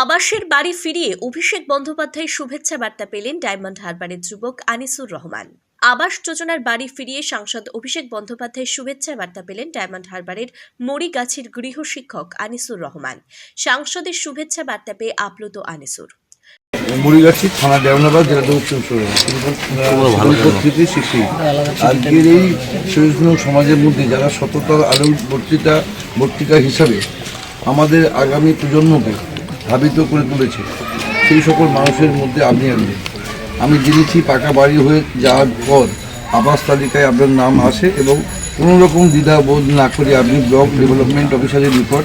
আবাসের বাড়ি ফিরিয়ে অভিষেক বন্দ্যোপাধ্যায় শুভেচ্ছা বার্তা পেলেন ডায়মন্ড হারবারের যুবক আনিসুর রহমান। আবাস যোজনার বাড়ি ফিরিয়ে সাংসদ অভিষেক বন্দ্যোপাধ্যায় শুভেচ্ছা বার্তা পেলেন ডায়মন্ড হারবারের মরিগাছির গৃহ শিক্ষক আনিসুর রহমান। সাংসদের শুভেচ্ছা বার্তা পেয়ে আপ্লুত আনিসুর। মুড়িগাছি থানা দেওনাবাদ জেলাতে উত্তর উপস্থিতি শিশু আজকের এই সমাজের মধ্যে যারা সততার আলো বক্তৃতা বক্তৃতা হিসাবে আমাদের আগামী প্রজন্মকে ধাবিত করে তুলেছে। সেই সকল মানুষের মধ্যে আপনি একজন। আমি জেনেছি পাকা বাড়ি হয়ে যাওয়ার পর আবাস তালিকায় আপনার নাম আসে এবং কোনো রকম দ্বিধা বোধ না করে আপনি ব্লক ডেভেলপমেন্ট অফিসারের নিকট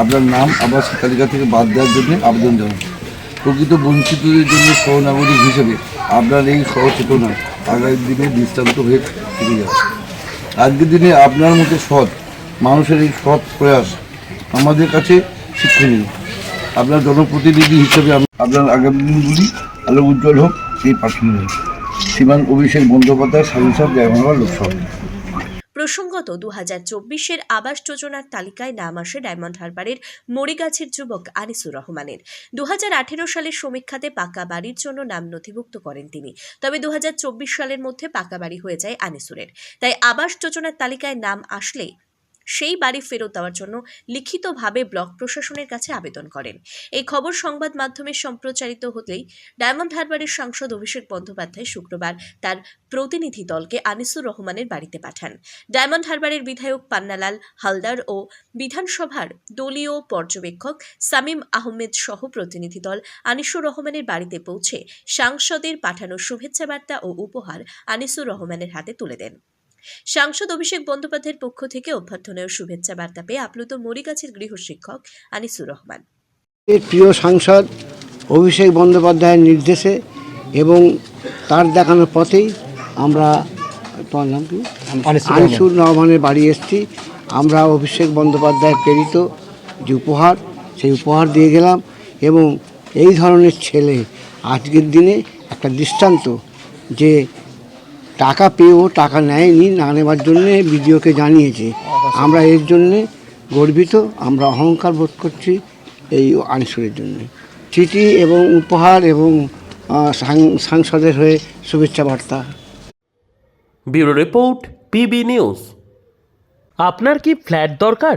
আপনার নাম আবাস তালিকা থেকে বাদ দেওয়ার জন্য আবেদন জানান। প্রকৃত বঞ্চিতদের জন্য সহনাগরিক হিসেবে আপনার এই সচেতনা আগামী দিনে দৃষ্টান্ত হয়ে থেকে যাবে। আজকের দিনে আপনার মতো সৎ মানুষের এই সৎ প্রয়াস আমাদের কাছে শিক্ষণীয়। আপনার জনপ্রতিনিধি হিসেবে আপনার আগামী দিনগুলি আলো উজ্জ্বল হোক এই প্রার্থনা। শ্রীমান অভিষেক বন্দ্যোপাধ্যায় সাংসদ জয়মালা লোকসভা। প্রসঙ্গত দু হাজার চব্বিশের আবাস যোজনার তালিকায় নাম আসে ডায়মন্ড হারবারের মরিগাছের যুবক আনিসুর রহমানের। দু হাজার আঠেরো সালের সমীক্ষাতে পাকা বাড়ির জন্য নাম নথিভুক্ত করেন তিনি। তবে দু হাজার চব্বিশ সালের মধ্যে পাকা বাড়ি হয়ে যায় আনিসুরের। তাই আবাস যোজনার তালিকায় নাম আসলে সেই বাড়ি ফেরত দেওয়ার জন্য লিখিতভাবে ব্লক প্রশাসনের কাছে আবেদন করেন। এই খবর সংবাদ মাধ্যমে সম্প্রচারিত হতেই ডায়মন্ড হারবারের সাংসদ অভিষেক বন্দ্যোপাধ্যায় শুক্রবার তার প্রতিনিধি দলকে আনিসুর রহমানের বাড়িতে পাঠান। ডায়মন্ড হারবারের বিধায়ক পান্নালাল হালদার ও বিধানসভার দলীয় পর্যবেক্ষক সামিম আহমেদ সহ প্রতিনিধি দল আনিসুর রহমানের বাড়িতে পৌঁছে সাংসদের পাঠানো শুভেচ্ছা বার্তা ও উপহার আনিসুর রহমানের হাতে তুলে দেন। সাংসদ অভিষেক বন্দ্যোপাধ্যায়ের পক্ষ থেকে অভ্যর্থনা ও শুভেচ্ছা বার্তা পেয়ে আপ্লুত মরিগাছের গৃহ শিক্ষক আনিসুর রহমান। এর প্রিয় সাংসদ অভিষেক বন্দ্যোপাধ্যায়ের নির্দেশে এবং তার দেখানোর পথেই আমরা তোমার নাম কি? আনিসুর রহমানের বাড়ি এসেছি। আমরা অভিষেক বন্দ্যোপাধ্যায় প্রেরিত যে উপহার সেই উপহার দিয়ে গেলাম এবং এই ধরনের ছেলে আজকের দিনে একটা দৃষ্টান্ত যে টাকা পেয়েও টাকা নেয়নি না নেওয়ার জন্যে বিডিওকে জানিয়েছে। আমরা এর জন্যে গর্বিত আমরা অহংকার বোধ করছি এই আনিসুরের জন্য। চিঠি এবং উপহার এবং সাংসদের হয়ে শুভেচ্ছা বার্তা। Bureau report PB news. আপনার কি ফ্ল্যাট দরকার?